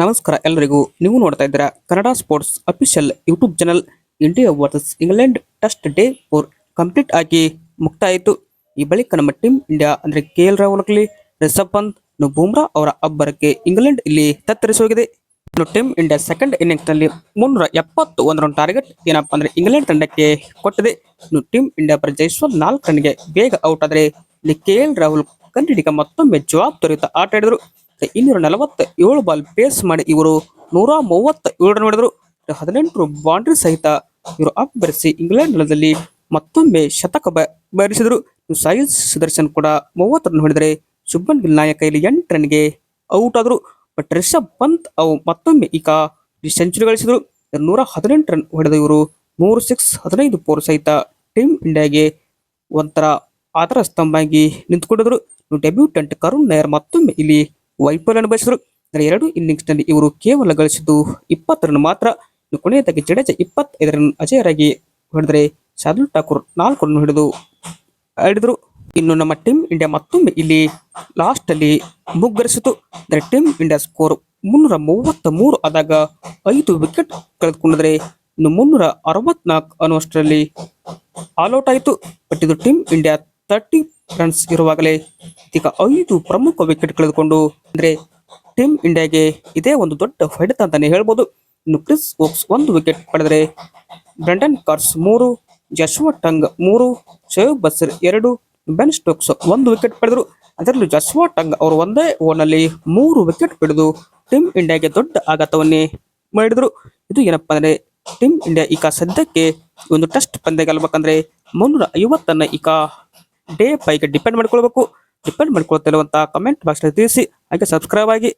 ನಮಸ್ಕಾರ ಎಲ್ಲರಿಗೂ ನೀವು ನೋಡ್ತಾ ಇದ್ದೀರಾ Kannada sports official YouTube channel India versus England test day four complete ಆಗಿ ಮುಕ್ತಾಯ ಆಯಿತು ಈ ಬಳಿಕ ನಮ್ಮ ಟೀಮ್ ಇಂಡಿಯಾ ಅಂದ್ರೆ ಕೆ ಎಲ್ ರಾಹುಲ್ ಆಗಲಿ ರಿಷಬ್ ಪಂತ್ ಬೂಮ್ರಾ ಅವರ ಅಬ್ಬರಕ್ಕೆ ಇಂಗ್ಲೆಂಡ್ ಇಲ್ಲಿ ತತ್ತರಿಸೋಗಿದೆ ಟೀಮ್ ಇಂಡಿಯಾ ಸೆಕೆಂಡ್ ಇನ್ನಿಂಗ್ಸ್ನಲ್ಲಿ ಮುನ್ನೂರ ಎಪ್ಪತ್ತು ಒಂದು ರನ್ ಟಾರ್ಗೆಟ್ ಏನಪ್ಪಾ ಅಂದ್ರೆ ಇಂಗ್ಲೆಂಡ್ ತಂಡಕ್ಕೆ ಕೊಟ್ಟಿದೆ. ಇನ್ನು ಟೀಮ್ ಇಂಡಿಯಾ ಪರ ಜೈಸ್ವಾಲ್ ನಾಲ್ಕು ರನ್ಗೆ ಬೇಗ ಔಟ್ ಆದರೆ ಇಲ್ಲಿ ಕೆ ಎಲ್ ರಾಹುಲ್ ಕನ್ನಡಿಗ ಮತ್ತೊಮ್ಮೆ ಜವಾಬ್ದಾರಿಯುತ ಆಟ ಆಡಿದರು. ಇನ್ನೂರ ನಲವತ್ತ ಏಳು ಬಾಲ್ ಪೇಸ್ ಮಾಡಿ ಇವರು ನೂರ ಮೂವತ್ತ ಏಳು ರನ್ ಹೊಡೆದರು ಹದಿನೆಂಟು ಬೌಂಡ್ರಿ ಸಹಿತ ಇವರು ಅಬ್ಬರಿಸಿ ಇಂಗ್ಲೆಂಡ್ ನೆಲದಲ್ಲಿ ಮತ್ತೊಮ್ಮೆ ಶತಕ ಬ- ಬಾರಿಸಿದರು ಇನ್ನು ಸಾಯಿ ಸುದರ್ಶನ್ ಕೂಡ ಮೂವತ್ತು ರನ್ ಹೊಡೆದರೆ ಶುಭನ್ ಗಿಲ್ ನಾಯಕ ಇಲ್ಲಿ ಎಂಟು ರನ್ಗೆ ಔಟ್ ಆದರು. ಬಟ್ ರಿಷಬ್ ಪಂತ್ ಅವು ಮತ್ತೊಮ್ಮೆ ಈಗ ಸೆಂಚುರಿ ಗಳಿಸಿದರು. ನೂರ ಹದಿನೆಂಟು ರನ್ ಹೊಡೆದ ಇವರು ಮೂರು ಸಿಕ್ಸ್ ಹದಿನೈದು ಫೋರ್ ಸಹಿತ ಟೀಮ್ ಇಂಡಿಯಾಗೆ ಒಂಥರ ಆತರ ಸ್ತಂಭವಾಗಿ ನಿಂತುಕೊಂಡಿದ್ರು ಡೆಬ್ಯೂಟೆಂಟ್ ಕರುಣ್ ನಾಯರ್ ಮತ್ತೊಮ್ಮೆ ಇಲ್ಲಿ ವೈಫಲ್ಯ ಅನುಭವಿಸಿದರು ಅಂದರೆ ಎರಡು ಇನ್ನಿಂಗ್ಸ್ನಲ್ಲಿ ಇವರು ಕೇವಲ ಗಳಿಸಿದ್ದು ಇಪ್ಪತ್ತು ರನ್ ಮಾತ್ರ ಕೊನೆಯದಾಗಿ ಜಡೇಜ ಇಪ್ಪತ್ತೈದು ರನ್ ಅಜಯರಾಗಿ ಹೊಡೆದರೆ ಶಾರ್ದುಲ್ ಠಾಕೂರ್ ನಾಲ್ಕು ರನ್ ಹಿಡಿದು ಆಡಿದರು. ಇನ್ನು ನಮ್ಮ ಟೀಮ್ ಇಂಡಿಯಾ ಮತ್ತೊಮ್ಮೆ ಇಲ್ಲಿ ಲಾಸ್ಟ್ ಅಲ್ಲಿ ಮುಗ್ಗರಿಸಿತು. ಅಂದರೆ ಟೀಮ್ ಇಂಡಿಯಾ ಸ್ಕೋರ್ ಮುನ್ನೂರ ಮೂವತ್ತ ಮೂರು ಆದಾಗ ಐದು ವಿಕೆಟ್ ಕಳೆದುಕೊಂಡರೆ ಇನ್ನು ಮುನ್ನೂರ ಅರವತ್ನಾಲ್ಕು ಅನ್ನುವಷ್ಟರಲ್ಲಿ ಆಲ್ಔಟ್ ಆಯಿತು. ಬಟ್ ಇದು ಟೀಮ್ ಇಂಡಿಯಾ ತರ್ಟಿ ರನ್ಸ್ ಇರುವಾಗಲೇ ಈಗ ಐದು ಪ್ರಮುಖ ವಿಕೆಟ್ ಕಳೆದುಕೊಂಡು ಅಂದ್ರೆ ಟೀಮ್ ಇಂಡಿಯಾಗೆ ಇದೇ ಒಂದು ದೊಡ್ಡ ಹೊಡೆತ ಅಂತಾನೆ ಹೇಳ್ಬೋದು. ಇನ್ನು ಕ್ರಿಸ್ ಓಕ್ಸ್ ಒಂದು ವಿಕೆಟ್ ಪಡೆದರೆ ಬ್ರಂಡನ್ ಕಾರ್ಸ್ ಮೂರು, ಜಶ್ವ ಟಂಗ್ ಮೂರು ಶೋಯಬ್ ಬಸರ್ ಎರಡು, ಬೆನ್ ಸ್ಟೋಕ್ಸ್ ಒಂದು ವಿಕೆಟ್ ಪಡೆದರು. ಅದರಲ್ಲೂ ಜಶ್ವಾ ಟಂಗ್ ಅವರು ಒಂದೇ ಓವರ್ನಲ್ಲಿ ಮೂರು ವಿಕೆಟ್ ಪಡೆದು ಟೀಮ್ ಇಂಡಿಯಾಗೆ ದೊಡ್ಡ ಆಘಾತವನ್ನೇ ಮಾಡಿದರು. ಇದು ಏನಪ್ಪಾ ಅಂದ್ರೆ ಟೀಮ್ ಇಂಡಿಯಾ ಈಗ ಸದ್ಯಕ್ಕೆ ಒಂದು ಟೆಸ್ಟ್ ಪಂದ್ಯ ಗೆಲ್ಲಬೇಕಂದ್ರೆ ಮುನ್ನೂರ ಐವತ್ತನ್ನು ಈಗ ಡೇ ಪೈಗೆ ಡಿಪೆಂಡ್ ಮಾಡ್ಕೊಳ್ಬೇಕು ಡಿಪೆಂಡ್ ಮಾಡ್ಕೊಳ್ತಿರುವಂತ ಕಮೆಂಟ್ ಬಾಕ್ಸ್ ತಿಳಿಸಿ ಹಾಗೆ ಸಬ್ಸ್ಕ್ರೈಬ್ ಆಗಿ